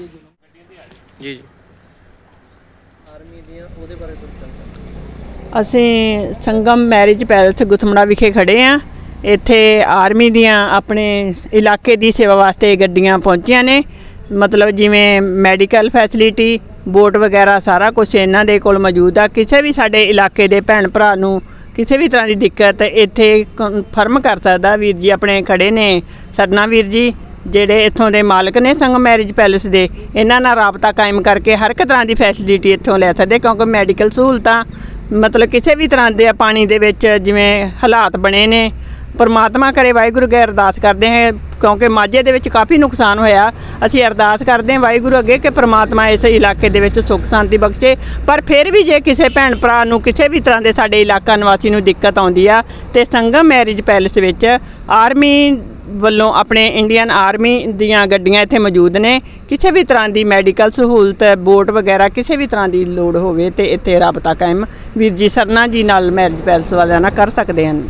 ਜੀ। ਜ਼ੁਲਮ ਜੀ ਜੀ। ਆਰਮੀ ਦੀਆਂ ਉਹਦੇ ਬਾਰੇ ਕੁਝ ਗੱਲ ਅਸੀਂ ਸੰਗਮ ਮੈਰਿਜ ਪੈਲਸ ਗੁਥਮੜਾ ਵਿਖੇ ਖੜੇ ਆ। ਇੱਥੇ ਆਰਮੀ ਦੀਆਂ ਆਪਣੇ ਇਲਾਕੇ ਦੀ ਸੇਵਾ ਵਾਸਤੇ ਗੱਡੀਆਂ ਪਹੁੰਚੀਆਂ ਨੇ। ਮਤਲਬ ਜਿਵੇਂ ਮੈਡੀਕਲ ਫੈਸਿਲਿਟੀ ਬੋਟ ਵਗੈਰਾ ਸਾਰਾ ਕੁਝ ਇਹਨਾਂ ਦੇ ਕੋਲ ਮੌਜੂਦ ਆ। ਕਿਸੇ ਵੀ ਸਾਡੇ ਇਲਾਕੇ ਦੇ ਭੈਣ ਭਰਾ ਨੂੰ ਕਿਸੇ ਵੀ ਤਰ੍ਹਾਂ ਦੀ ਦਿੱਕਤ ਇੱਥੇ ਕਨਫਰਮ ਕਰ ਸਕਦਾ। ਵੀਰ ਜੀ ਆਪਣੇ ਖੜੇ ਨੇ। ਸਰਨਾ ਵੀਰ ਜੀ ਜਿਹੜੇ ਇੱਥੋਂ ਦੇ ਮਾਲਕ ਨੇ ਸੰਗਮ ਮੈਰਿਜ ਪੈਲੇਸ ਦੇ, ਇਹਨਾਂ ਨਾਲ ਰਾਬਤਾ ਕਾਇਮ ਕਰਕੇ ਹਰ ਇੱਕ ਤਰ੍ਹਾਂ ਦੀ ਫੈਸਿਲਿਟੀ ਇੱਥੋਂ ਲੈ ਸਕਦੇ, ਕਿਉਂਕਿ ਮੈਡੀਕਲ ਸਹੂਲਤਾਂ ਮਤਲਬ ਕਿਸੇ ਵੀ ਤਰ੍ਹਾਂ ਦੇ ਪਾਣੀ ਦੇ ਵਿੱਚ ਜਿਵੇਂ ਹਾਲਾਤ ਬਣੇ ਨੇ, ਪਰਮਾਤਮਾ ਕਰੇ, ਵਾਹਿਗੁਰੂ ਅੱਗੇ ਅਰਦਾਸ ਕਰਦੇ ਹਾਂ, ਕਿਉਂਕਿ ਮਾਝੇ ਦੇ ਵਿੱਚ ਕਾਫੀ ਨੁਕਸਾਨ ਹੋਇਆ, ਅਸੀਂ ਅਰਦਾਸ ਕਰਦੇ ਹਾਂ, ਵਾਹਿਗੁਰੂ ਅੱਗੇ ਕਿ ਪਰਮਾਤਮਾ ਇਸ ਇਲਾਕੇ ਦੇ ਵਿੱਚ ਸੁੱਖ ਸ਼ਾਂਤੀ ਬਖਸ਼ੇ, ਪਰ ਫਿਰ ਵੀ ਜੇ ਕਿਸੇ ਭੈਣ ਭਰਾ ਨੂੰ ਕਿਸੇ ਵੀ ਤਰ੍ਹਾਂ ਦੇ ਸਾਡੇ ਇਲਾਕਾ ਨਿਵਾਸੀ ਨੂੰ ਦਿੱਕਤ ਆਉਂਦੀ ਆ, ਤੇ ਸੰਗਮ ਮੈਰਿਜ ਪੈਲੇਸ ਵਿੱਚ ਆਰਮੀ ਵੱਲੋਂ ਆਪਣੇ ਇੰਡੀਅਨ ਆਰਮੀ ਦੀਆਂ ਗੱਡੀਆਂ ਇੱਥੇ ਮੌਜੂਦ ਨੇ। ਕਿਸੇ ਵੀ ਤਰ੍ਹਾਂ ਦੀ ਮੈਡੀਕਲ ਸਹੂਲਤ ਬੋਟ ਵਗੈਰਾ ਕਿਸੇ ਵੀ ਤਰ੍ਹਾਂ ਦੀ ਲੋੜ ਹੋਵੇ ਤੇ ਇੱਥੇ ਰਾਬਤਾ ਕਾਇਮ। ਵੀਰ ਜੀ, ਸਰਨਾ ਜੀ ਨਾਲ ਮੈਰਿਜ ਪੈਲਸ ਵਾਲਿਆਂ ਨਾਲ ਕਰ ਸਕਦੇ ਹਨ।